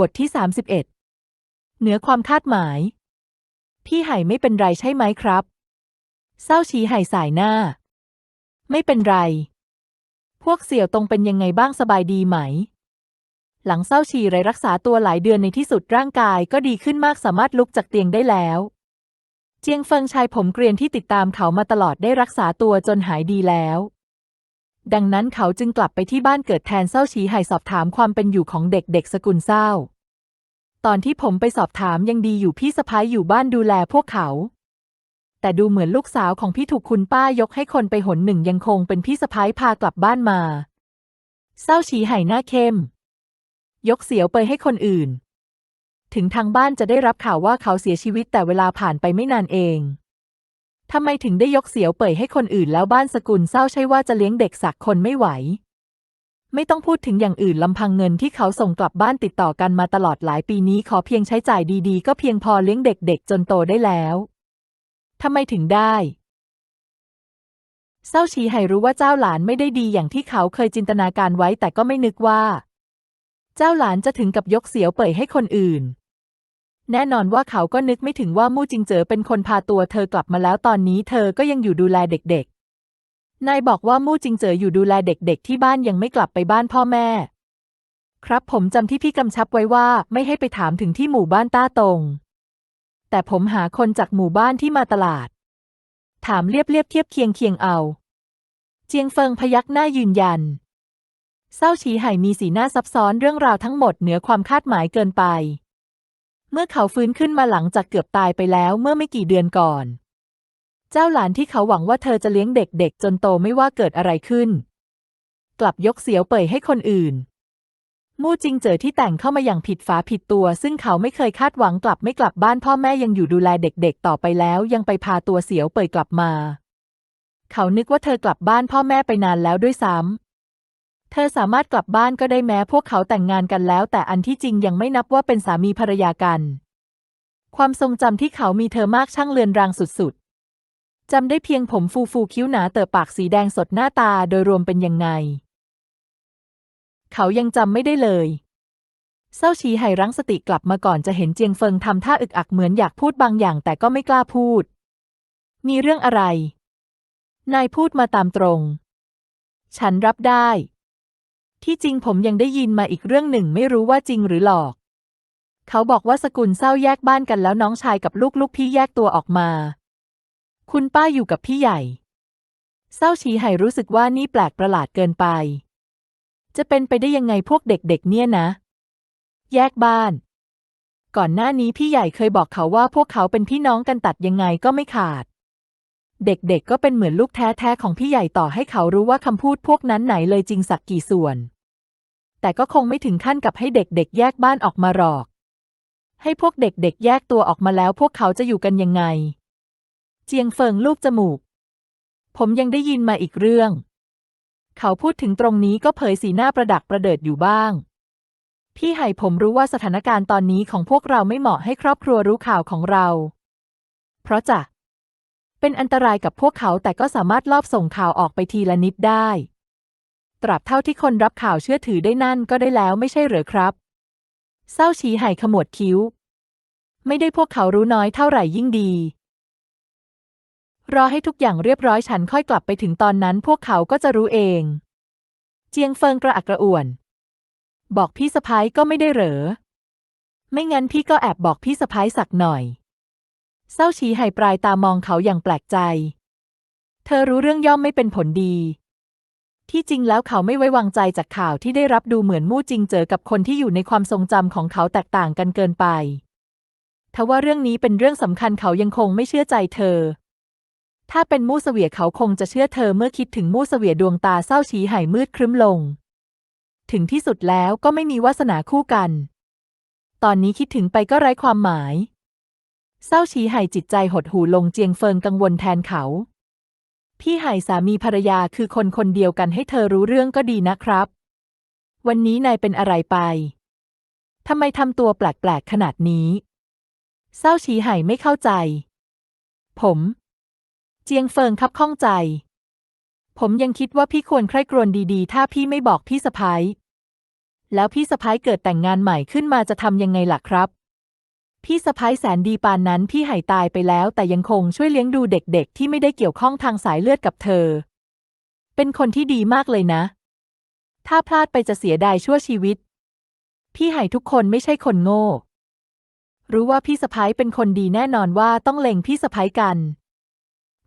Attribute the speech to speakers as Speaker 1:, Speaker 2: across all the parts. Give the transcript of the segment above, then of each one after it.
Speaker 1: บทที่ 31 เหนือความคาดหมาย พี่ไห่ไม่เป็นไรใช่ไหมครับ เศร้าชีไห่สายหน้า ไม่เป็นไร พวกเสี่ยวตรงเป็นยังไงบ้างสบายดีไหม หลังเศร้าชีไรรักษาตัวหลายเดือนในที่สุดร่างกายก็ดีขึ้นมากสามารถลุกจากเตียงได้แล้ว เจียงเฟิงชายผมเกรียนที่ติดตามเขามาตลอดได้รักษาตัวจนหายดีแล้ว ดังนั้นเขาจึงกลับไปที่บ้านเกิดแทนเศร้าชีไห่สอบถามความเป็นอยู่ของเด็กๆสกุลเศร้า ตอนที่ผมไปสอบถามยังดีอยู่พี่สะพ้ายอยู่บ้านดูแลพวกเขา แต่ดูเหมือนลูกสาวของพี่ถูกคุณป้ายกให้คนไปหนหนึ่งยังคงเป็นพี่สะพ้ายพากลับบ้านมา เศร้าชีไห่หน้าเข้ม ยกเสียวไปให้คนอื่น ถึงทางบ้านจะได้รับข่าวว่าเขาเสียชีวิตแต่เวลาผ่านไปไม่นานเอง ทำไมถึงได้ยกเสียวเป่ยให้คนอื่นแล้วบ้านสกุลเศร้าใช่ว่าจะเลี้ยงเด็กสักคนไม่ไหว ไม่ต้องพูดถึงอย่างอื่นลำพังเงินที่เขาส่งกลับบ้านติดต่อกันมาตลอดหลายปีนี้ขอเพียงใช้จ่ายดีๆ ก็เพียงพอเลี้ยงเด็กๆ จนโตได้แล้วทำไมถึงได้เศร้าชีไห่รู้ว่าเจ้าหลานไม่ได้ดีอย่างที่เขาเคยจินตนาการไว้แต่ก็ไม่นึกว่า เจ้าหลานจะถึงกับยกเสียวเป่ยให้คนอื่น แน่นอนว่าเขาก็นึกไม่ถึงว่ามู่จิงเจ๋อเป็นคนพาตัวเธอกลับมาแล้วตอนนี้เธอก็ยังอยู่ดูแลเด็กๆ นายบอกว่ามู่จิงเจ๋ออยู่ดูแลเด็กๆ ที่บ้านยังไม่กลับไปบ้านพ่อแม่ ครับผมจำที่พี่กำชับไว้ว่าไม่ให้ไปถามถึงที่หมู่บ้านต้าตง แต่ผมหาคนจากหมู่บ้านที่มาตลาด ถามเรียบเรียบเทียบเคียงเคียงเอา เจียงเฟิงพยักหน้ายืนยันเศร้าฉีไห่มีสีหน้าซับซ้อนเรื่องราวทั้งหมดเหนือความคาดหมายเกินไป เมื่อเขาฟื้นขึ้นมาหลังจากเกือบตายไปแล้วเมื่อไม่กี่เดือนก่อน เจ้าหลานที่เขาหวังว่าเธอจะเลี้ยงเด็กๆ จนโตไม่ว่าเกิดอะไรขึ้น กลับยกเสียวเป่ยให้คนอื่น มู่จิงเจอที่แต่งเข้ามาอย่างผิดฝาผิดตัว ซึ่งเขาไม่เคยคาดหวังกลับไม่กลับบ้านพ่อแม่ยังอยู่ดูแลเด็กๆ ต่อไปแล้ว ยังไปพาตัวเสียวเป่ยกลับมา เขานึกว่าเธอกลับบ้านพ่อแม่ไปนานแล้วด้วยซ้ำ เธอสามารถกลับบ้านก็ได้แม้พวกเขาแต่งงานกันแล้ว แต่อันที่จริงยังไม่นับว่าเป็นสามีภรรยากัน ความทรงจำที่เขามีเธอมากช่างเลือนรางสุดๆจำได้เพียงผมฟูฟูคิ้วหนาเติบปากสีแดงสดหน้าตาโดยรวมเป็นยังไง เขายังจำไม่ได้เลยเศร้าชีไห่รั้งสติกลับมาก่อนจะเห็นเจียงเฟิงทำท่าอึกอักเหมือนอยากพูดบางอย่างแต่ก็ไม่กล้าพูด มีเรื่องอะไร นายพูดมาตามตรง ฉันรับได้ ที่จริงผมยังได้ยินมาอีกเรื่องหนึ่งไม่รู้ว่าจริงหรือหลอก เขาบอกว่าสกุลเศร้าแยกบ้านกันแล้วน้องชายกับลูกลูกพี่แยกตัวออกมา คุณป้าอยู่กับพี่ใหญ่ เศร้าชีไห่รู้สึกว่านี่แปลกประหลาดเกินไป จะเป็นไปได้ยังไงพวกเด็กๆ เนี่ยนะ แยกบ้าน ก่อนหน้านี้พี่ใหญ่เคยบอกเขาว่าพวกเขาเป็นพี่น้องกันตัดยังไงก็ไม่ขาดเด็กๆ ก็เป็นเหมือนลูกแท้ๆ ของพี่ใหญ่ต่อให้เขารู้ว่าคำพูดพวกนั้นไหนเลยจริงสักกี่ส่วน แต่ก็คงไม่ถึงขั้นกับให้เด็กๆ แยกบ้านออกมาหรอก ให้พวกเด็กๆ แยกตัวออกมาแล้วพวกเขาจะอยู่กันยังไง เจียงเฟิงลูกจมูก ผมยังได้ยินมาอีกเรื่อง เขาพูดถึงตรงนี้ก็เผยสีหน้าประดักประเดิดอยู่บ้าง พี่ไห่ผมรู้ว่าสถานการณ์ตอนนี้ของพวกเราไม่เหมาะให้ครอบครัวรู้ข่าวของเรา เพราะจะเป็นอันตรายกับพวกเขาแต่ก็สามารถลอบส่งข่าวออกไปทีละนิดได้ ตราบเท่าที่คนรับข่าวเชื่อถือได้นั่นก็ได้แล้วไม่ใช่เหรอครับ เศร้าชี้ไห่ขมวดคิ้ว ไม่ได้พวกเขารู้น้อยเท่าไหร่ยิ่งดี รอให้ทุกอย่างเรียบร้อยฉันค่อยกลับไปถึงตอนนั้นพวกเขาก็จะรู้เอง เจียงเฟิงกระอักกระอ่วน บอกพี่สะพ้ายก็ไม่ได้เหรอ ไม่งั้นพี่ก็แอบบอกพี่สะพ้ายสักหน่อย เศร้าชี้ไห่ปลายตามองเขาอย่างแปลกใจ เธอรู้เรื่องย่อมไม่เป็นผลดี ที่จริงแล้วเขาไม่ไว้วางใจจากข่าวที่ได้รับดูเหมือนมู่จริงเจอกับคนที่อยู่ในความทรงจำของเขาแตกต่างกันเกินไปทว่าเรื่องนี้เป็นเรื่องสำคัญเขายังคงไม่เชื่อใจเธอ ถ้าเป็นมู่เสวียเขาคงจะเชื่อเธอเมื่อคิดถึงมู่เสวียดวงตาเศร้าชี้ไห่มืดครึ้มลง ถึงที่สุดแล้วก็ไม่มีวาสนาคู่กัน ตอนนี้คิดถึงไปก็ไร้ความหมาย เศร้าชี้ไห่จิตใจหดหู่ลงเจียงเฟิงกังวลแทนเขา พี่ไห่สามีภรรยาคือคนคนเดียวกันให้เธอรู้เรื่องก็ดีนะครับ วันนี้นายเป็นอะไรไป ทำไมทำตัวแปลกๆขนาดนี้ เศร้าชี้ไห่ไม่เข้าใจ ผม เจียงเฟิงคับข้องใจ ผมยังคิดว่าพี่ควรใคร่ครวญดีๆ ถ้าพี่ไม่บอกพี่สะพ้ายแล้วพี่สะพ้ายเกิดแต่งงานใหม่ขึ้นมาจะทำยังไงล่ะครับ พี่สะพ้ายแสนดีปานนั้นพี่ไห่ตายไปแล้วแต่ยังคงช่วยเลี้ยงดูเด็กๆ ที่ไม่ได้เกี่ยวข้องทางสายเลือดกับเธอ เป็นคนที่ดีมากเลยนะ ถ้าพลาดไปจะเสียดายชั่วชีวิต พี่ไห่ทุกคนไม่ใช่คนโง่ รู้ว่าพี่สะพ้ายเป็นคนดีแน่นอนว่าต้องเล็งพี่สะพ้ายกัน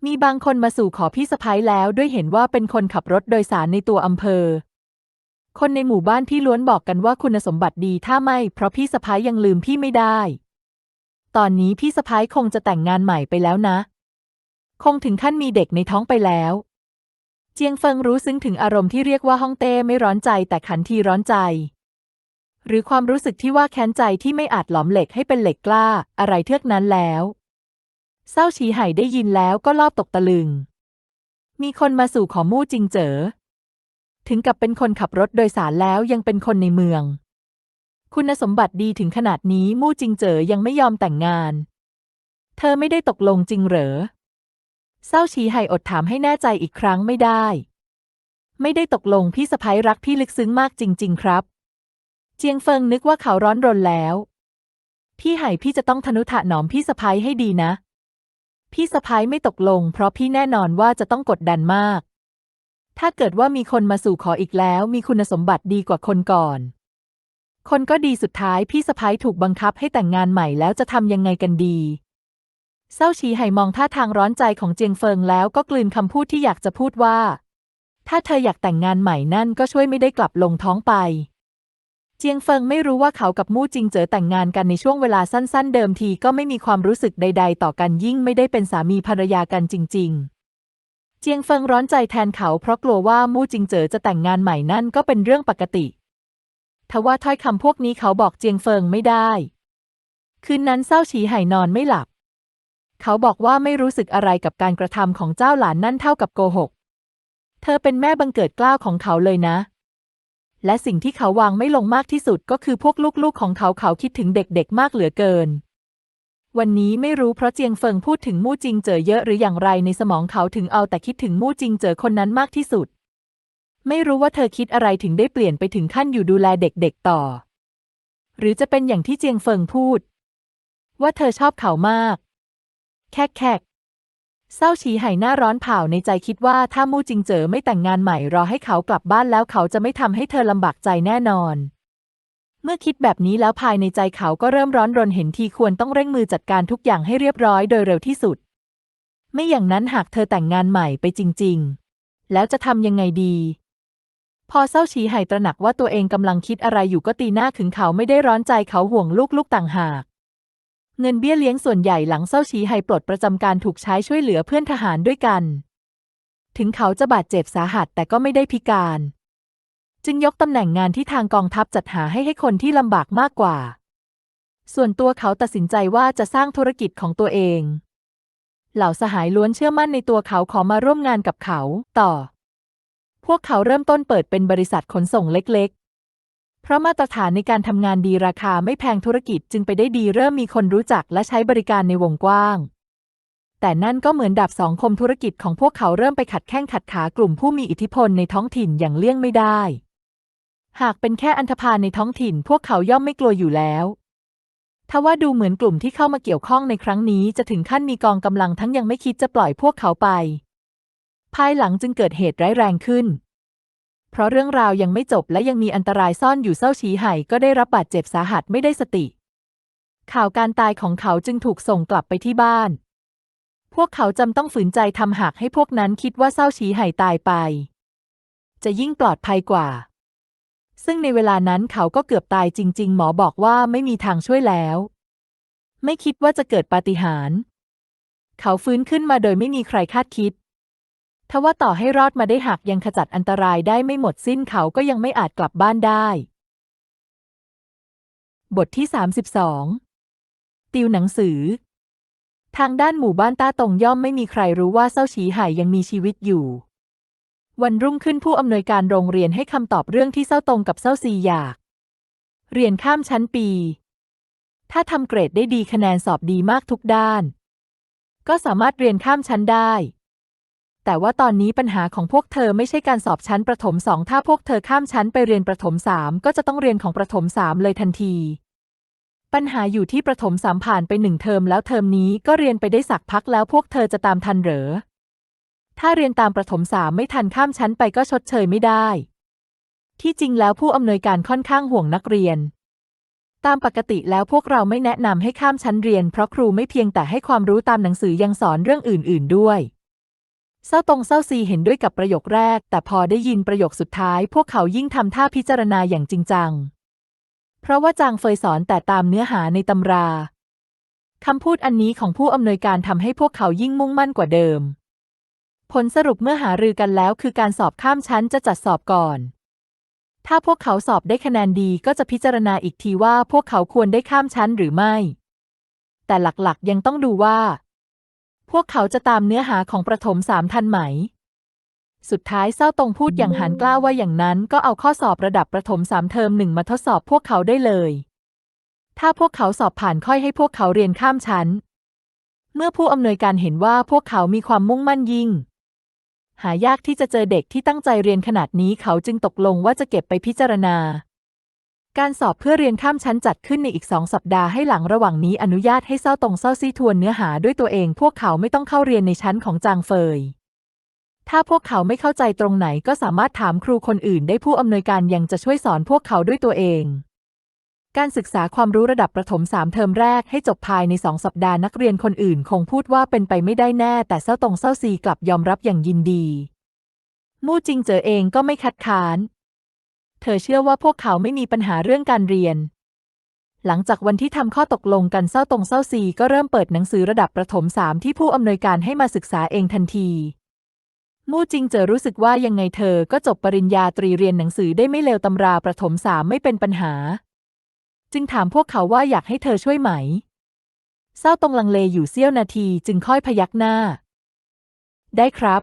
Speaker 1: มีบางคนมาสู่ขอพี่สะพ้ายแล้วด้วยเห็นว่าเป็นคนขับรถโดยสารในตัวอำเภอคนในหมู่บ้านพี่ล้วนบอกกันว่าคุณสมบัติดีถ้าไม่ เพราะพี่สะพ้ายยังลืมพี่ไม่ได้ ตอนนี้พี่สะพ้ายคงจะแต่งงานใหม่ไปแล้วนะ คงถึงขั้นมีเด็กในท้องไปแล้ว เจียงเฟิงรู้ซึ้งถึงอารมณ์ที่เรียกว่าฮ่องเต้ไม่ร้อนใจแต่ขันทีร้อนใจ หรือความรู้สึกที่ว่าแค้นใจที่ไม่อาจหลอมเหล็กให้เป็นเหล็กกล้า อะไรเทือกนั้นแล้วเศร้าฉีไห่ได้ยินแล้วก็รอบตกตะลึง มีคนมาสู่ขอมู่จริงเจ๋อถึงกับเป็นคนขับรถโดยสารแล้วยังเป็นคนในเมือง คุณสมบัติดีถึงขนาดนี้มู่จริงเจ๋อยังไม่ยอมแต่งงาน เธอไม่ได้ตกลงจริงเหรอเศร้าฉีไห่อดถามให้แน่ใจอีกครั้งไม่ได้ ไม่ได้ตกลงพี่สะพ้ยรักพี่ลึกซึ้งมากจริง ๆ ครับ เจียงเฟิงนึกว่าเขาร้อนรนแล้ว พี่ไห่พี่จะต้องทนุถนอมพี่สะพ้ยให้ดีนะ พี่สะพ้ยไม่ตกลง เพราะพี่แน่นอนว่าจะต้องกดดันมาก ถ้าเกิดว่ามีคนมาสู่ขออีกแล้ว มีคุณสมบัติดีกว่าคนก่อน คนก็ดีสุดท้ายพี่สะพ้ายถูกบังคับให้แต่งงานใหม่แล้วจะทำยังไงกันดี เศร้าชีไห่มองท่าทางร้อนใจของเจียงเฟิงแล้วก็กลืนคำพูดที่อยากจะพูดว่า ถ้าเธออยากแต่งงานใหม่นั่นก็ช่วยไม่ได้กลับลงท้องไป เจียงเฟิงไม่รู้ว่าเขากับมู่จิงเจอแต่งงานกันในช่วงเวลาสั้น ๆ เดิมทีก็ไม่มีความรู้สึกใด ๆ ต่อกันยิ่งไม่ได้เป็นสามีภรรยากันจริงๆเจียงเฟิงร้อนใจแทนเขาเพราะกลัวว่ามู่จิงเจ๋อจะแต่งงานใหม่นั่นก็เป็นเรื่องปกติ ทว่าถ้อยคำพวกนี้เขาบอกเจียงเฟิงไม่ได้ คืนนั้นเศร้าฉีไห่นอนไม่หลับ เขาบอกว่าไม่รู้สึกอะไรกับการกระทำของเจ้าหลานนั่นเท่ากับโกหก เธอเป็นแม่บังเกิดกล้าวของเขาเลยนะ และสิ่งที่เขาวางไม่ลงมากที่สุดก็คือพวกลูกๆของเขาเขาคิดถึงเด็กๆมากเหลือเกินวันนี้ไม่รู้เพราะเจียงเฟิงพูดถึงมู่จิงเจอเยอะหรืออย่างไรในสมองเขาถึงเอาแต่คิดถึงมู่จิงเจอคนนั้นมากที่สุด ไม่รู้ว่าเธอคิดอะไรถึงได้เปลี่ยนไปถึงขั้นอยู่ดูแลเด็กๆต่อ หรือจะเป็นอย่างที่เจียงเฟิงพูด ว่าเธอชอบเขามาก แคกแคกเศร้าฉีไห่หน้าร้อนเผาในใจคิดว่าถ้ามู่จิงเจอไม่แต่งงานใหม่รอให้เขากลับบ้านแล้วเขาจะไม่ทำให้เธอลำบากใจแน่นอน เมื่อคิดแบบนี้แล้วภายในใจเขาก็เริ่มร้อนรนเห็นทีควรต้องเร่งมือจัดการทุกอย่างให้เรียบร้อยโดยเร็วที่สุด ไม่อย่างนั้นหากเธอแต่งงานใหม่ไปจริง ๆ แล้วจะทำยังไงดี พอเศร้าฉีไห่ตระหนักว่าตัวเองกำลังคิดอะไรอยู่ก็ตีหน้าขึงเขาไม่ได้ร้อนใจเขาห่วงลูกๆต่างหาก เงินเบี้ยเลี้ยงส่วนใหญ่หลังเศร้าชีไฮปลดประจำการถูกใช้ช่วยเหลือเพื่อนทหารด้วยกัน ถึงเขาจะบาดเจ็บสาหัสแต่ก็ไม่ได้พิการ จึงยกตำแหน่งงานที่ทางกองทัพจัดหาให้ให้คนที่ลำบากมากกว่า ส่วนตัวเขาตัดสินใจว่าจะสร้างธุรกิจของตัวเอง เหล่าสหายล้วนเชื่อมั่นในตัวเขาขอมาร่วมงานกับเขา ต่อ พวกเขาเริ่มต้นเปิดเป็นบริษัทขนส่งเล็กๆ เพราะมาตรฐานในการทำงานดีราคาไม่แพงธุรกิจจึงไปได้ดีเริ่มมีคนรู้จักและใช้บริการในวงกว้าง แต่นั่นก็เหมือนดาบสองคมธุรกิจของพวกเขาเริ่มไปขัดแข้งขัดขากลุ่มผู้มีอิทธิพลในท้องถิ่นอย่างเลี่ยงไม่ได้ หากเป็นแค่อันธพาลในท้องถิ่น พวกเขาย่อมไม่กลัวอยู่แล้วทว่าดูเหมือนกลุ่มที่เข้ามาเกี่ยวข้องในครั้งนี้จะถึงขั้นมีกองกำลังทั้งยังไม่คิดจะปล่อยพวกเขาไป ภายหลังจึงเกิดเหตุร้ายแรงขึ้น เพราะเรื่องราวยังไม่จบและยังมีอันตรายซ่อนอยู่เศร้าฉีไห่ก็ได้รับบาดเจ็บสาหัสไม่ได้สติ ข่าวการตายของเขาจึงถูกส่งกลับไปที่บ้าน พวกเขาจำต้องฝืนใจทำหากให้พวกนั้นคิดว่าเศร้าฉีไห่ตายไป จะยิ่งปลอดภัยกว่า ซึ่งในเวลานั้นเขาก็เกือบตายจริง ๆ หมอบอกว่าไม่มีทางช่วยแล้ว ไม่คิดว่าจะเกิดปาฏิหาริย์เขาฟื้นขึ้นมาโดยไม่มีใครคาดคิด ทว่าต่อให้รอดมาได้หากยังขจัดอันตรายได้ไม่หมดสิ้นเขาก็ยังไม่อาจกลับบ้านได้ บทที่ 32 ติวหนังสือ ทางด้านหมู่บ้านต้าตงย่อมไม่มีใครรู้ว่าเศร้าฉีไห่ยังมีชีวิตอยู่ วันรุ่งขึ้นผู้อำนวยการโรงเรียนให้คำตอบเรื่องที่เศร้าตงกับเศร้าซีอยาก เรียนข้ามชั้นปี ถ้าทำเกรดได้ดีคะแนนสอบดีมากทุกด้าน ก็สามารถเรียนข้ามชั้นได้ แต่ว่าตอนนี้ปัญหาของพวกเธอไม่ใช่การสอบชั้นประถมสองถ้าพวกเธอข้ามชั้นไปเรียนประถมสามก็จะต้องเรียนของประถมสามเลยทันที ปัญหาอยู่ที่ประถมสามผ่านไปหนึ่งเทอมแล้วเทอมนี้ก็เรียนไปได้สักพักแล้วพวกเธอจะตามทันเหรอ ถ้าเรียนตามประถมสามไม่ทันข้ามชั้นไปก็ชดเชยไม่ได้ ที่จริงแล้วผู้อำนวยการค่อนข้างห่วงนักเรียนตามปกติแล้วพวกเราไม่แนะนำให้ข้ามชั้นเรียน เพราะครูไม่เพียงแต่ให้ความรู้ตามหนังสือยังสอนเรื่องอื่น ๆ ด้วย เศร้าตรงเศร้าซีเห็นด้วยกับประโยคแรก แต่พอได้ยินประโยคสุดท้าย พวกเขายิ่งทำท่าพิจารณาอย่างจริงจัง เพราะว่าจางเฟยสอนแต่ตามเนื้อหาในตำราคำพูดอันนี้ของผู้อำนวยการทำให้พวกเขายิ่งมุ่งมั่นกว่าเดิม ผลสรุปเมื่อหารือกันแล้วคือการสอบข้ามชั้นจะจัดสอบก่อน ถ้าพวกเขาสอบได้คะแนนดีก็จะพิจารณาอีกทีว่าพวกเขาควรได้ข้ามชั้นหรือไม่ แต่หลักๆ ยังต้องดูว่า พวกเขาจะตามเนื้อหาของประถมสามทันไหม สุดท้ายเศร้าตรงพูดอย่างหันกล้าว่าอย่างนั้นก็เอาข้อสอบระดับประถมสามเทอมหนึ่งมาทดสอบพวกเขาได้เลย ถ้าพวกเขาสอบผ่านค่อยให้พวกเขาเรียนข้ามชั้น เมื่อผู้อำนวยการเห็นว่าพวกเขามีความมุ่งมั่นยิ่ง หายากที่จะเจอเด็กที่ตั้งใจเรียนขนาดนี้เขาจึงตกลงว่าจะเก็บไปพิจารณา การสอบเพื่อเรียนข้ามชั้นจัดขึ้นในอีกสองสัปดาห์ให้หลังระหว่างนี้อนุญาตให้เศร้าตรงเศร้าซี่ทวนเนื้อหาด้วยตัวเอง พวกเขาไม่ต้องเข้าเรียนในชั้นของจางเฟย ถ้าพวกเขาไม่เข้าใจตรงไหนก็สามารถถามครูคนอื่นได้ผู้อำนวยการยังจะช่วยสอนพวกเขาด้วยตัวเอง การศึกษาความรู้ระดับประถมสามเทอมแรกให้จบภายในสองสัปดาห์นักเรียนคนอื่น คงพูดว่าเป็นไปไม่ได้แน่ แต่เศร้าตรงเศร้าซีกลับยอมรับอย่างยินดีมู่จิงเจอเองก็ไม่คัดค้าน เธอเชื่อว่าพวกเขาไม่มีปัญหาเรื่องการเรียน หลังจากวันที่ทำข้อตกลงกันเศร้าตรงเศร้าซีก็เริ่มเปิดหนังสือระดับประถมสามที่ผู้อำนวยการให้มาศึกษาเองทันที มู่จิงเจอรู้สึกว่ายังไงเธอก็จบปริญญาตรีเรียนหนังสือได้ไม่เลวตำราประถมสามไม่เป็นปัญหา จึงถามพวกเขาว่าอยากให้เธอช่วยไหมเศร้าตรงลังเลอยู่เสี้ยวนาทีจึงค่อยพยักหน้า ได้ครับ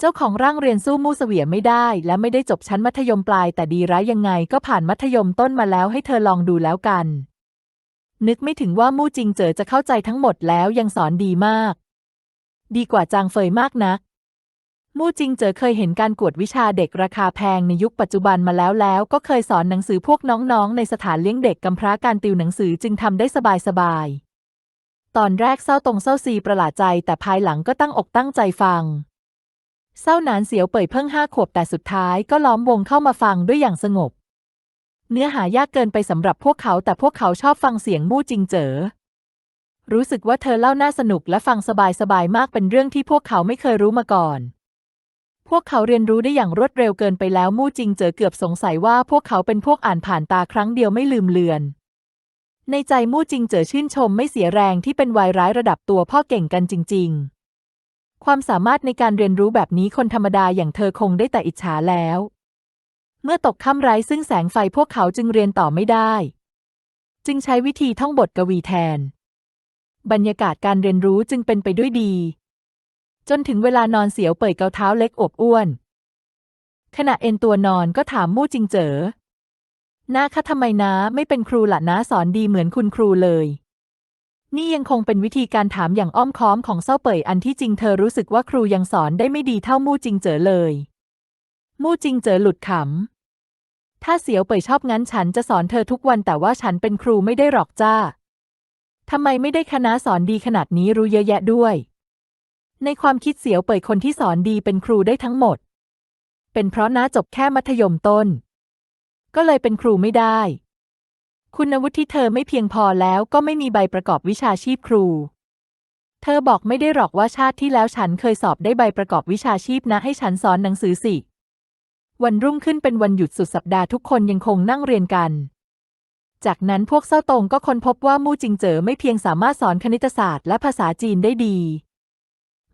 Speaker 1: เจ้าของร่างเรียนสู้มู่เสวียไม่ได้ และไม่ได้จบชั้นมัธยมปลายแต่ดีร้ายยังไงก็ผ่านมัธยมต้นมาแล้วให้เธอลองดูแล้วกัน นึกไม่ถึงว่ามู่จิงเจอจะเข้าใจทั้งหมดแล้วยังสอนดีมาก ดีกว่าจางเฟยมากนัก มู่จิงเจอเคยเห็นการกวดวิชาเด็กราคาแพงในยุคปัจจุบันมาแล้วแล้วก็เคยสอนหนังสือพวกน้องๆ ในสถานเลี้ยงเด็กกำพร้าการติวหนังสือจึงทำได้สบายๆตอนแรกเศร้าตรงเศร้าซีประหลาดใจแต่ภายหลังก็ตั้งอกตั้งใจฟัง เศร้าหนานเสียวเป่ยเพิ่งห้าขวบแต่สุดท้ายก็ล้อมวงเข้ามาฟังด้วยอย่างสงบ เนื้อหายากเกินไปสำหรับพวกเขาแต่พวกเขาชอบฟังเสียงมู่จิงเจ๋อรู้สึกว่าเธอเล่าน่าสนุกและฟังสบายๆมากเป็นเรื่องที่พวกเขาไม่เคยรู้มาก่อน พวกเขาเรียนรู้ได้อย่างรวดเร็วเกินไปแล้วมู่จิงเจอเกือบสงสัยว่าพวกเขาเป็นพวกอ่านผ่านตาครั้งเดียวไม่ลืมเลือน ในใจมู่จิงเจอชื่นชมไม่เสียแรงที่เป็นวายร้ายระดับตัวพ่อเก่งกันจริง ๆ ความสามารถในการเรียนรู้แบบนี้คนธรรมดาอย่างเธอคงได้แต่อิจฉาแล้ว เมื่อตกค่ำไร้ซึ่งแสงไฟพวกเขาจึงเรียนต่อไม่ได้ จึงใช้วิธีท่องบทกวีแทน บรรยากาศการเรียนรู้จึงเป็นไปด้วยดี จนถึงเวลานอนเสียวเป่ยเกาเท้าเล็กอบอ้วน ขณะเอนตัวนอนก็ถามมู่จิงเจ๋อน้าคะทำไมน้าไม่เป็นครูละน้าสอนดีเหมือนคุณครูเลย นี่ยังคงเป็นวิธีการถามอย่างอ้อมค้อมของเศร้าเป่ยอันที่จริงเธอรู้สึกว่าครูยังสอนได้ไม่ดีเท่ามู่จิงเจ๋อเลย มู่จิงเจ๋อหลุดขำ ถ้าเสียวเป่ยชอบงั้นฉันจะสอนเธอทุกวันแต่ว่าฉันเป็นครูไม่ได้หรอกจ้าทำไมไม่ได้คณะสอนดีขนาดนี้รู้เยอะแยะด้วย ในความคิดเสียวเป่ยคนที่สอนดีเป็นครูได้ทั้งหมด เป็นเพราะน้าจบแค่มัธยมต้น ก็เลยเป็นครูไม่ได้ คุณวุฒิที่เธอไม่เพียงพอแล้วก็ไม่มีใบประกอบวิชาชีพครู เธอบอกไม่ได้หรอกว่าชาติที่แล้วฉันเคยสอบได้ใบประกอบวิชาชีพนะให้ฉันสอนหนังสือสิ วันรุ่งขึ้นเป็นวันหยุดสุดสัปดาห์ทุกคนยังคงนั่งเรียนกัน จากนั้นพวกเศร้าตรงก็ค้นพบว่ามู่จิงเจ๋อไม่เพียงสามารถสอนคณิตศาสตร์และภาษาจีนได้ดี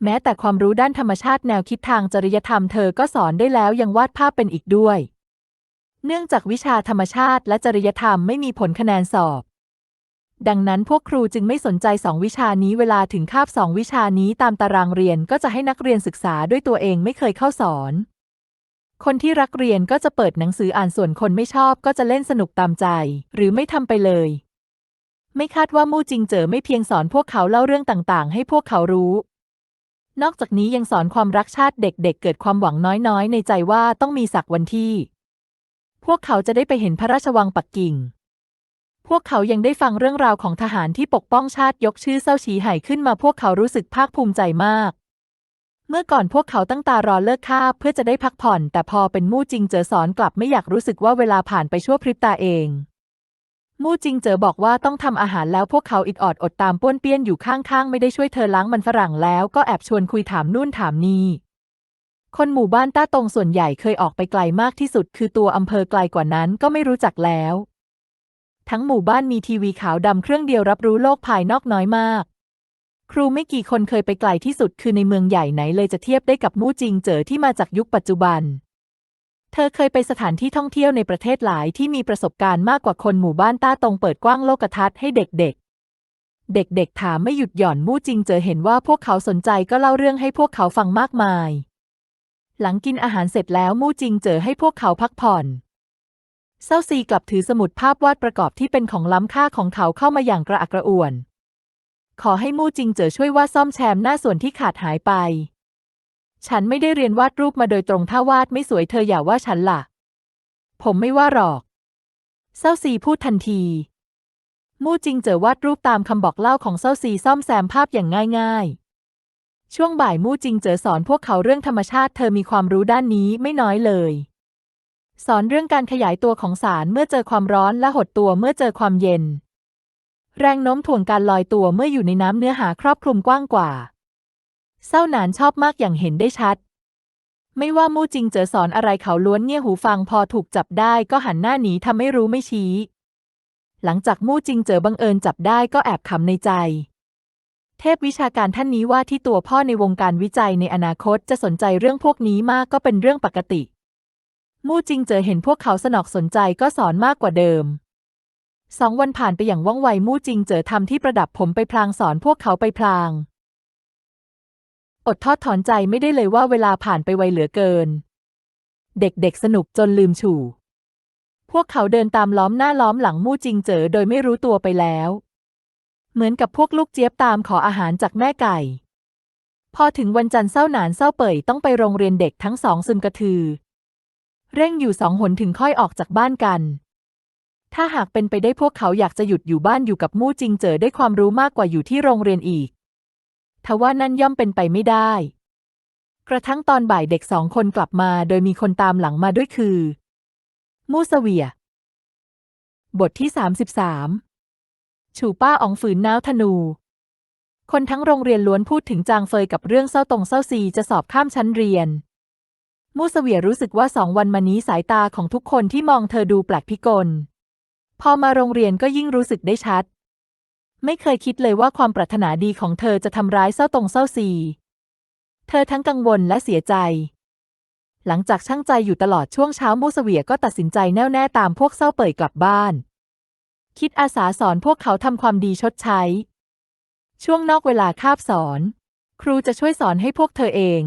Speaker 1: แม้แต่ความรู้ด้านธรรมชาติแนวคิดทางจริยธรรมเธอก็สอนได้แล้วยังวาดภาพเป็นอีกด้วย เนื่องจากวิชาธรรมชาติและจริยธรรมไม่มีผลคะแนนสอบ ดังนั้นพวกครูจึงไม่สนใจสองวิชานี้เวลาถึงคาบสองวิชานี้ตามตารางเรียนก็จะให้นักเรียนศึกษาด้วยตัวเองไม่เคยเข้าสอน คนที่รักเรียนก็จะเปิดหนังสืออ่านส่วนคนไม่ชอบก็จะเล่นสนุกตามใจ หรือไม่ทำไปเลย ไม่คาดว่ามู่จิงเจอไม่เพียงสอนพวกเขาเล่าเรื่องต่างๆ ให้พวกเขารู้นอกจากนี้ยังสอนความรักชาติเด็กๆเกิดความหวังน้อยๆ ในใจว่าต้องมีสักวันที่ พวกเขาจะได้ไปเห็นพระราชวังปักกิ่ง พวกเขายังได้ฟังเรื่องราวของทหารที่ปกป้องชาติยกชื่อเซาฉีไห่ขึ้นมาพวกเขารู้สึกภาคภูมิใจมาก เมื่อก่อนพวกเขาตั้งตารอเลิกคาเพื่อจะได้พักผ่อน แต่พอเป็นมู่จิงเจอสอนกลับไม่อยากรู้สึกว่าเวลาผ่านไปชั่วพริบตาเองมู่จิงเจอบอกว่าต้องทำอาหารแล้วพวกเขาอิดออดอดตามป้วนเปี้ยนอยู่ข้างๆ ไม่ได้ช่วยเธอล้างมันฝรั่งแล้วก็แอบชวนคุยถามนู่นถามนี่ คนหมู่บ้านต้าตงส่วนใหญ่เคยออกไปไกลมากที่สุด คือตัวอำเภอไกลกว่านั้นก็ไม่รู้จักแล้ว ทั้งหมู่บ้านมีทีวีขาวดำเครื่องเดียวรับรู้โลกภายนอกน้อยมาก ครูไม่กี่คนเคยไปไกลที่สุดคือในเมืองใหญ่ไหนเลยจะเทียบได้กับมู่จิงเจ๋อที่มาจากยุคปัจจุบัน เธอเคยไปสถานที่ท่องเที่ยวในประเทศหลายที่มีประสบการณ์มากกว่าคนหมู่บ้านต้าตงเปิดกว้างโลกทัศน์ให้เด็กๆเด็กๆ ถามไม่หยุดหย่อนมู่จิงเจอเห็นว่าพวกเขาสนใจก็เล่าเรื่องให้พวกเขาฟังมากมาย หลังกินอาหารเสร็จแล้วมู่จิงเจอให้พวกเขาพักผ่อนเซาซีกลับถือสมุดภาพวาดประกอบที่เป็นของล้ำค่าของเขาเข้ามาอย่างกระอักกระอ่วน ขอให้มู่จิงเจอช่วยวาดซ่อมแซมหน้าส่วนที่ขาดหายไป ฉันไม่ได้เรียนวาดรูปมาโดยตรงถ้าวาดไม่สวยเธออย่าว่าฉันล่ะ ผมไม่ว่าหรอกเซาซีพูดทันทีมู่จิงเจอวาดรูปตามคำบอกเล่าของเซาซีซ่อมแซมภาพอย่างง่ายๆ ช่วงบ่ายมู่จิงเจอสอนพวกเขาเรื่องธรรมชาติเธอมีความรู้ด้านนี้ไม่น้อยเลย สอนเรื่องการขยายตัวของสารเมื่อเจอความร้อนและหดตัวเมื่อเจอความเย็น แรงโน้มถ่วงการลอยตัวเมื่ออยู่ในน้ำเนื้อหาครอบคลุมกว้างกว่าเศร้าหนานชอบมากอย่างเห็นได้ชัด ไม่ว่ามู่จิงเจอสอนอะไรเขาล้วนเงี่ยหูฟังพอถูกจับได้ก็หันหน้าหนีทำไม่รู้ไม่ชี้ หลังจากมู่จิงเจอบังเอิญจับได้ก็แอบขำในใจ เทพวิชาการท่านนี้ว่าที่ตัวพ่อในวงการวิจัยในอนาคตจะสนใจเรื่องพวกนี้มากก็เป็นเรื่องปกติ มู่จิงเจอเห็นพวกเขาสนอกสนใจก็สอนมากกว่าเดิมสองวันผ่านไปอย่างว่องไวมู่จิงเจอทำที่ประดับผมไปพลางสอนพวกเขาไปพลาง อดทอดถอนใจไม่ได้เลยว่าเวลาผ่านไปไวเหลือเกิน เด็กๆสนุกจนลืมฉู่พวกเขาเดินตามล้อมหน้าล้อมหลังมู่จิงเจอโดยไม่รู้ตัวไปแล้ว เหมือนกับพวกลูกเจี๊ยบตามขออาหารจากแม่ไก่ พอถึงวันจันทร์เศร้าหนานเศร้าเป่ยต้องไปโรงเรียนเด็กทั้งสองซึมกระทือ เร่งอยู่สองหนถึงค่อยออกจากบ้านกัน ถ้าหากเป็นไปได้พวกเขาอยากจะหยุดอยู่บ้านอยู่กับมู่จิงเจอได้ความรู้มากกว่าอยู่ที่โรงเรียนอีกทว่านั่นย่อมเป็นไปไม่ได้ กระทั่งตอนบ่ายเด็กสองคนกลับมาโดยมีคนตามหลังมาด้วยคือ มูสเวีย บทที่33 ฉูป้าอองฝืนน้าวธนู คนทั้งโรงเรียนล้วนพูดถึงจางเฟยกับเรื่องเศร้าตรงเศร้าซีจะสอบข้ามชั้นเรียน มูสเวียรู้สึกว่าสองวันมานี้สายตาของทุกคนที่มองเธอดูแปลกพิกล พอมาโรงเรียนก็ยิ่งรู้สึกได้ชัด ไม่เคยคิดเลยว่าความปรารถนาดีของเธอจะทำร้ายเศร้าตรงเศร้าซี เธอทั้งกังวลและเสียใจหลังจากช่างใจอยู่ตลอดช่วงเช้ามูสเวียก็ตัดสินใจแน่วแน่ตามพวกเศร้าเป่ยกลับบ้าน คิดอาสาสอนพวกเขาทำความดีชดใช้ ช่วงนอกเวลาคาบสอน ครูจะช่วยสอนให้พวกเธอเอง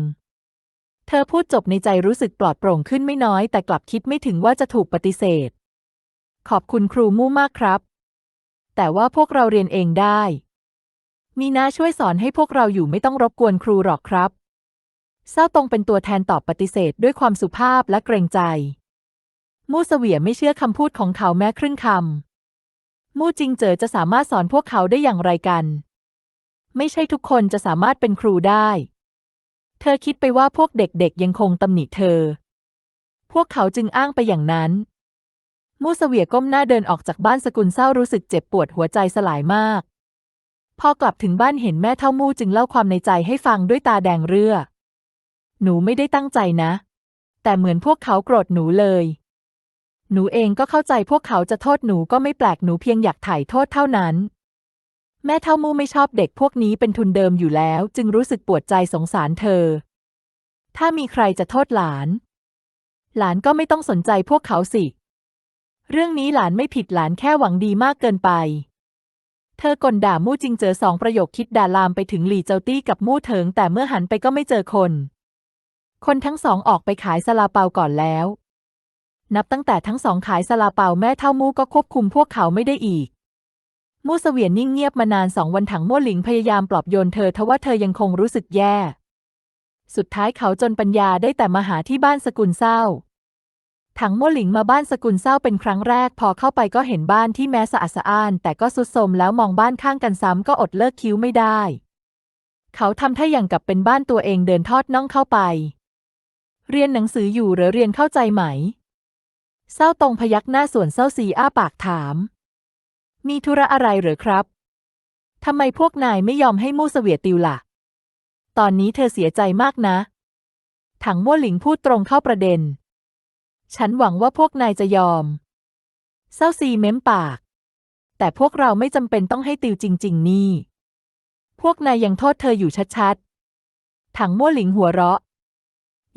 Speaker 1: เธอพูดจบในใจรู้สึกปลอดโปร่งขึ้นไม่น้อย แต่กลับคิดไม่ถึงว่าจะถูกปฏิเสธ ขอบคุณครูมู่มากครับ แต่ว่าพวกเราเรียนเองได้ มีน้าช่วยสอนให้พวกเราอยู่ไม่ต้องรบกวนครูหรอกครับเศร้าตรงเป็นตัวแทนตอบปฏิเสธด้วยความสุภาพและเกรงใจ มู่เสวียไม่เชื่อคำพูดของเขาแม้ครึ่งคำ มู่จิงเจ๋อจะสามารถสอนพวกเขาได้อย่างไรกัน ไม่ใช่ทุกคนจะสามารถเป็นครูได้ เธอคิดไปว่าพวกเด็กๆยังคงตำหนิเธอ พวกเขาจึงอ้างไปอย่างนั้น มู่เสวียก้มหน้าเดินออกจากบ้านสกุลเศร้ารู้สึกเจ็บปวดหัวใจสลายมาก พอกลับถึงบ้านเห็นแม่เท่ามู่จึงเล่าความในใจให้ฟังด้วยตาแดงเรือ หนูไม่ได้ตั้งใจนะ แต่เหมือนพวกเขาโกรธหนูเลย หนูเองก็เข้าใจพวกเขาจะโทษหนูก็ไม่แปลกหนูเพียงอยากถ่ายโทษเท่านั้น แม่เท่ามู่ไม่ชอบเด็กพวกนี้เป็นทุนเดิมอยู่แล้ว จึงรู้สึกปวดใจสงสารเธอ ถ้ามีใครจะโทษหลาน หลานก็ไม่ต้องสนใจพวกเขาสิ เรื่องนี้หลานไม่ผิดหลานแค่หวังดีมากเกินไป เธอกลด่ามู่จริงเจอสองประโยคคิดด่าลามไปถึงหลี่เจ้าตี้กับมู่เถิงแต่เมื่อหันไปก็ไม่เจอคน คนทั้งสองออกไปขายซาลาเปาก่อนแล้ว นับตั้งแต่ทั้งสองขายซาลาเปาแม่เท่ามู่ก็ควบคุมพวกเขาไม่ได้อีก มู่เสวียนนิ่งเงียบมานานสองวันถังมั่วหลิงพยายามปลอบโยนเธอทว่าเธอยังคงรู้สึกแย่ สุดท้ายเขาจนปัญญาได้แต่มาหาที่บ้านสกุลเศร้า ถังโม่หลิงมาบ้านสกุลเศร้าเป็นครั้งแรก พอเข้าไปก็เห็นบ้านที่แม้สะอาดสะอ้าน แต่ก็สุดโทมแล้วมองบ้านข้างกันซ้ำก็อดเลิกคิ้วไม่ได้ เขาทำท่าอย่างกับเป็นบ้านตัวเองเดินทอดน่องเข้าไป เรียนหนังสืออยู่หรือเรียนเข้าใจไหม เศร้าตรงพยักหน้าส่วนเศร้าซีอ้าปากถาม มีธุระอะไรหรือครับทำไมพวกนายไม่ยอมให้มู่เสวียติวล่ะ ตอนนี้เธอเสียใจมากนะ ถังมั่วหลิงพูดตรงเข้าประเด็น ฉันหวังว่าพวกนายจะยอม เศร้าซีเม้มปาก แต่พวกเราไม่จำเป็นต้องให้ติวจริง ๆ นี่ พวกนายยังโทษเธออยู่ชัด ๆ ถังมั่วหลิงหัวเราะ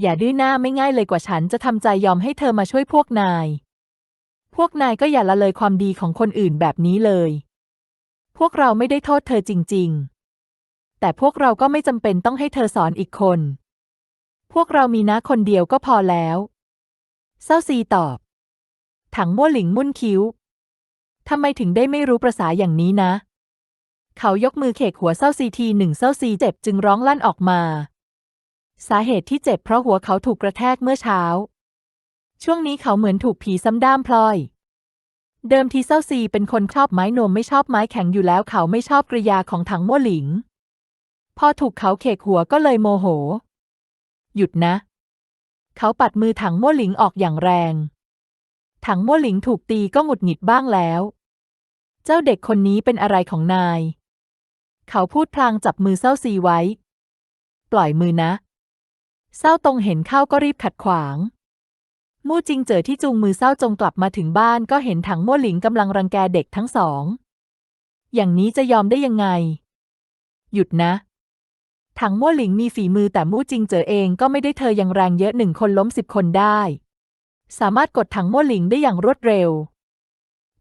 Speaker 1: อย่าดื้อหน้าไม่ง่ายเลยกว่าฉันจะทำใจยอมให้เธอมาช่วยพวกนาย พวกนายก็อย่าละเลยความดีของคนอื่นแบบนี้เลย พวกเราไม่ได้โทษเธอจริง ๆ แต่พวกเราก็ไม่จำเป็นต้องให้เธอสอนอีกคน พวกเรามีน้าคนเดียวก็พอแล้วเศร้าซีตอบ ถังมั่วหลิงมุ่นคิ้วทำไมถึงได้ไม่รู้ประษาอย่างนี้นะ เขายกมือเขกหัวเศร้าซีทีหนึ่งเศร้าซีเจ็บจึงร้องลั่นออกมา สาเหตุที่เจ็บเพราะหัวเขาถูกกระแทกเมื่อเช้า ช่วงนี้เขาเหมือนถูกผีซ้ำด้ามพลอย เดิมทีเศร้าซีเป็นคนชอบไม้นวมไม่ชอบไม้แข็งอยู่แล้วเขาไม่ชอบกริยาของถังมั่วหลิง พอถูกเขาเขกหัวก็เลยโมโห หยุดนะ เขาปัดมือถังมั่วหลิงออกอย่างแรง ถังมั่วหลิงถูกตีก็หงุดหงิดบ้างแล้ว เจ้าเด็กคนนี้เป็นอะไรของนาย เขาพูดพลางจับมือเศร้าซีไว้ ปล่อยมือนะ เศร้าตรงเห็นเข้าก็รีบขัดขวาง มู่จิงเจอที่จูงมือเศร้าจงกลับมาถึงบ้านก็เห็นถังมั่วหลิงกำลังรังแกเด็กทั้งสอง อย่างนี้จะยอมได้ยังไง หยุดนะ ถังมั่วหลิงมีฝีมือแต่มู่จิงเจอเองก็ไม่ได้เธอยังแรงเยอะหนึ่งคนล้มสิบคนได้ สามารถกดถังมั่วหลิงได้อย่างรวดเร็ว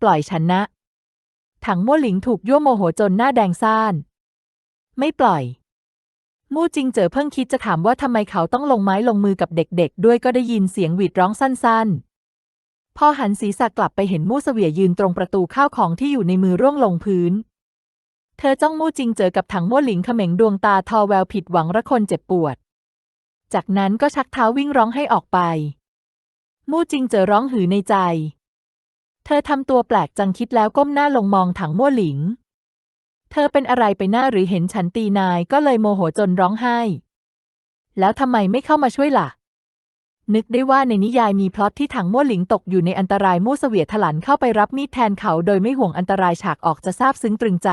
Speaker 1: ปล่อยฉันนะ ถังมั่วหลิงถูกยั่วโมโหจนหน้าแดงซ่าน ไม่ปล่อย มู่จิงเจอเพิ่งคิดจะถามว่าทำไมเขาต้องลงไม้ลงมือกับเด็กๆ ด้วยก็ได้ยินเสียงหวีดร้องสั้นๆ พอหันศีรษะกลับไปเห็นมู่เสวียยืนตรงประตูข้าวของที่อยู่ในมือร่วงลงพื้น เธอจ้องมู่จิงเจอกับถังมั่หลิงเขม็งดวงตาทอแววผิดหวังระคนเจ็บปวด จากนั้นก็ชักเท้าวิ่งร้องให้ออกไป มู่จิงเจอร้องหือในใจ เธอทำตัวแปลกจังคิดแล้วก้มหน้าลงมองถังมั่วหลิง เธอเป็นอะไรไปหน้าหรือเห็นฉันตีนายก็เลยโมโหจนร้องไห้ แล้วทำไมไม่เข้ามาช่วยล่ะ นึกได้ว่าในนิยายมีพล็อตที่ถังมั่วหลิงตกอยู่ในอันตรายมู่เสวียถลันเข้าไปรับมีดแทนเขาโดยไม่ห่วงอันตรายฉากออกจะซาบซึ้งตรึงใจ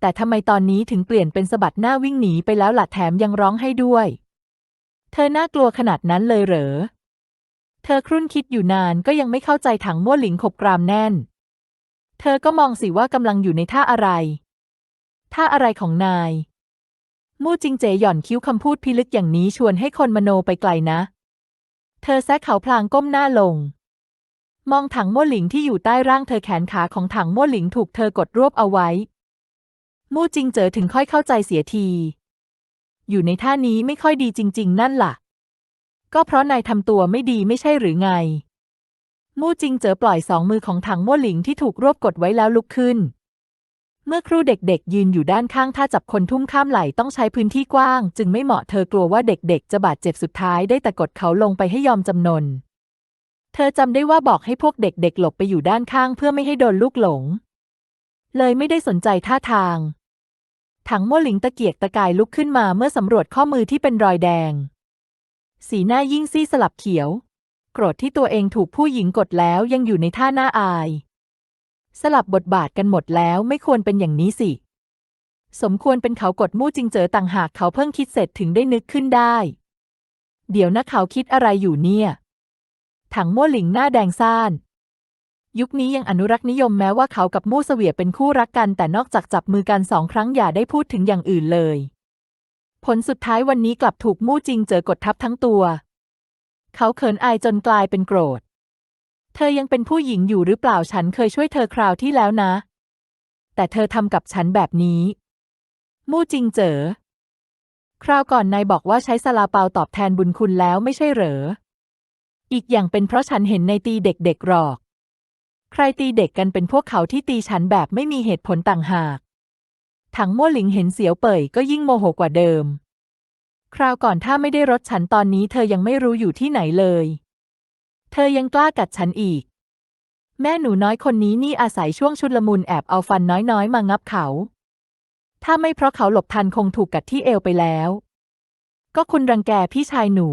Speaker 1: แต่ทำไมตอนนี้ถึงเปลี่ยนเป็นสะบัดหน้าวิ่งหนีไปแล้วล่ะแถมยังร้องให้ด้วย เธอน่ากลัวขนาดนั้นเลยเหรอ เธอครุ่นคิดอยู่นานก็ยังไม่เข้าใจถังมั่วหลิงขบกรามแน่น เธอก็มองสิว่ากำลังอยู่ในท่าอะไร ท่าอะไรของนาย มู่จิงเจหย่อนคิ้วคำพูดพิลึกอย่างนี้ชวนให้คนมโนไปไกลนะ เธอแซะเขาพลางก้มหน้าลง มองถังม่วหลิงที่อยู่ใต้ร่างเธอแขนขาของถังม่วหลิงถูกเธอกดรวบเอาไว้ มู่จิงเจอถึงค่อยเข้าใจเสียที อยู่ในท่านี้ไม่ค่อยดีจริง ๆ นั่นล่ะ ก็เพราะนายทำตัวไม่ดีไม่ใช่หรือไง มู่จิงเจอปล่อยสองมือของถังมั่วหลิงที่ถูกรวบกดไว้แล้วลุกขึ้น เมื่อครูเด็กๆ ยืนอยู่ด้านข้างถ้าจับคนทุ่มข้ามไหลต้องใช้พื้นที่กว้าง จึงไม่เหมาะเธอกลัวว่าเด็กๆ จะบาดเจ็บสุดท้ายได้แต่กดเขาลงไปให้ยอมจำนน เธอจำได้ว่าบอกให้พวกเด็กๆ หลบไปอยู่ด้านข้างเพื่อไม่ให้โดนลูกหลง เลยไม่ได้สนใจท่าทาง ถังมั่วหลิงตะเกียกตะกายลุกขึ้นมาเมื่อสำรวจข้อมือที่เป็นรอยแดง สีหน้ายิ่งซีสลับเขียว โกรธที่ตัวเองถูกผู้หญิงกดแล้วยังอยู่ในท่าหน้าอาย สลับบทบาทกันหมดแล้วไม่ควรเป็นอย่างนี้สิ สมควรเป็นเขากดมู่จิงเจอต่างหากเขาเพิ่งคิดเสร็จถึงได้นึกขึ้นได้ เดี๋ยวนะเขาคิดอะไรอยู่เนี่ย ถังมั่วหลิงหน้าแดงซ่านยุคนี้ยังอนุรักษ์นิยมแม้ว่าเขากับมู่เสวียเป็นคู่รักกัน แต่นอกจากจับมือกันสองครั้งอย่าได้พูดถึงอย่างอื่นเลย ผลสุดท้ายวันนี้กลับถูกมู่จิงเจอกดทับทั้งตัว เขาเขินอายจนกลายเป็นโกรธ เธอยังเป็นผู้หญิงอยู่หรือเปล่าฉันเคยช่วยเธอคราวที่แล้วนะ แต่เธอทำกับฉันแบบนี้ มู่จริงเจอ คราวก่อนนายบอกว่าใช้ซาลาเปาตอบแทนบุญคุณแล้วไม่ใช่เหรอ อีกอย่างเป็นเพราะฉันเห็นในตีเด็กๆหรอก ใครตีเด็กกันเป็นพวกเขาที่ตีฉันแบบไม่มีเหตุผลต่างหาก ถังมั่วหลิงเห็นเสียวเป่ยก็ยิ่งโมโหกว่าเดิม คราวก่อนถ้าไม่ได้รถฉันตอนนี้เธอยังไม่รู้อยู่ที่ไหนเลย เธอยังกล้ากัดฉันอีก แม่หนูน้อยคนนี้นี่อาศัยช่วงชุลมุนแอบเอาฟันน้อยๆ มางับเขา ถ้าไม่เพราะเขาหลบทันคงถูกกัดที่เอวไปแล้ว ก็คุณรังแกพี่ชายหนู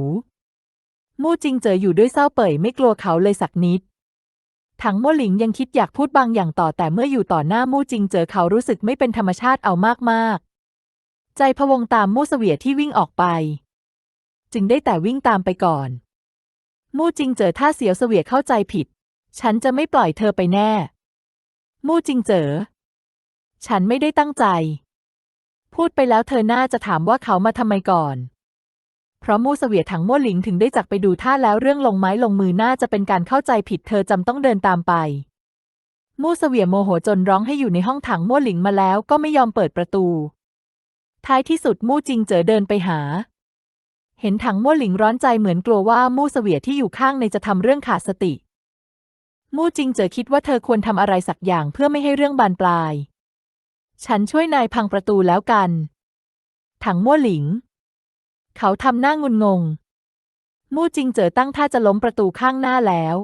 Speaker 1: มู่จริงเจออยู่ด้วยเศร้าเป่ยไม่กลัวเขาเลยสักนิด ถังมั่วหลิงยังคิดอยากพูดบางอย่างต่อแต่เมื่ออยู่ต่อหน้ามู่จริงเจอเขารู้สึกไม่เป็นธรรมชาติเอามากๆ ใจพะวงตามมู่เสวียที่วิ่งออกไป จึงได้แต่วิ่งตามไปก่อน มู่จริงเจอท่าเสียวเสวียเข้าใจผิด ฉันจะไม่ปล่อยเธอไปแน่ มู่จริงเจอ ฉันไม่ได้ตั้งใจ พูดไปแล้วเธอน่าจะถามว่าเขามาทำไมก่อน เพราะมู่เสวียถังมั่วหลิงถึงได้จักไปดูท่าแล้วเรื่องลงไม้ลงมือน่าจะเป็นการเข้าใจผิด เธอจำต้องเดินตามไปมู่เสวียโมโหจนร้องให้อยู่ในห้องถังมั่วหลิงมาแล้วก็ไม่ยอมเปิดประตู ท้ายที่สุดมู่จิงเจอเดินไปหา เห็นถังมั่วหลิงร้อนใจเหมือนกลัวว่ามู่เสวียที่อยู่ข้างในจะทำเรื่องขาดสติ มู่จิงเจอคิดว่าเธอควรทำอะไรสักอย่างเพื่อไม่ให้เรื่องบานปลาย ฉันช่วยนายพังประตูแล้วกัน ถังมั่วหลิง เขาทำหน้างุนงง มู่จิงเจอตั้งท่าจะล้มประตูข้างหน้าแล้ว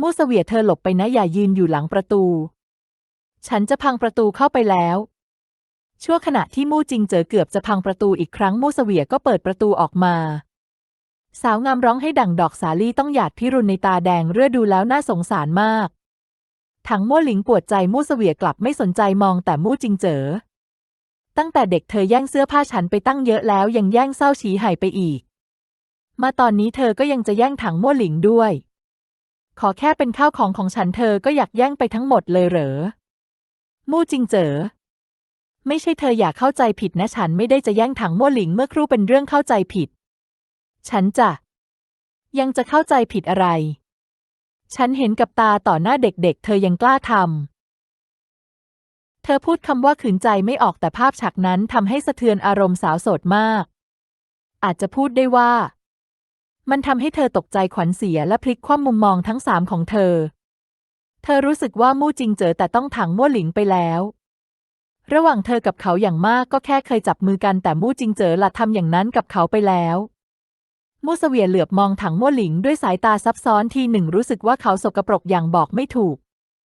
Speaker 1: มู่เสวียเธอหลบไปนะอย่ายืนอยู่หลังประตู ฉันจะพังประตูเข้าไปแล้ว ชั่วขณะที่มู่จิงเจอเกือบจะพังประตูอีกครั้งมู่เสวียก็เปิดประตูออกมา สาวงามร้องให้ดั่งดอกสาลี่ต้องหยาดพิรุณในตาแดงเรื่อดูแล้วน่าสงสารมาก ถังมั่หลิงปวดใจมู่เสวียกลับไม่สนใจมองแต่มู่จิงเจอ ตั้งแต่เด็กเธอแย่งเสื้อผ้าฉันไปตั้งเยอะแล้วยังแย่งเศร้าฉีไห่ไปอีก มาตอนนี้เธอก็ยังจะแย่งถังมั่หลิงด้วย ขอแค่เป็นข้าวของของฉันเธอก็อยากแย่งไปทั้งหมดเลยเหรอมู่จิงเจอ ไม่ใช่เธออย่าเข้าใจผิดนะฉันไม่ได้จะแย่งถังมั่วหลิงเมื่อครู่เป็นเรื่องเข้าใจผิด ฉันจะยังจะเข้าใจผิดอะไร ฉันเห็นกับตาต่อหน้าเด็กๆ เธอยังกล้าทำ เธอพูดคำว่าขืนใจไม่ออกแต่ภาพฉากนั้นทำให้สะเทือนอารมณ์สาวโสดมาก อาจจะพูดได้ว่า มันทำให้เธอตกใจขวัญเสียและพลิกคว่ำมุมมองทั้งสามของเธอ เธอรู้สึกว่ามู่จริงเจอแต่ต้องถังมั่วหลิงไปแล้ว ระหว่างเธอกับเขาอย่างมากก็แค่เคยจับมือกันแต่มู่จิงเจ๋อละทำอย่างนั้นกับเขาไปแล้วมู่เสวียเหลือบมองถังมั่วหลิงด้วยสายตาซับซ้อนทีหนึ่งรู้สึกว่าเขาสกปรกอย่างบอกไม่ถูก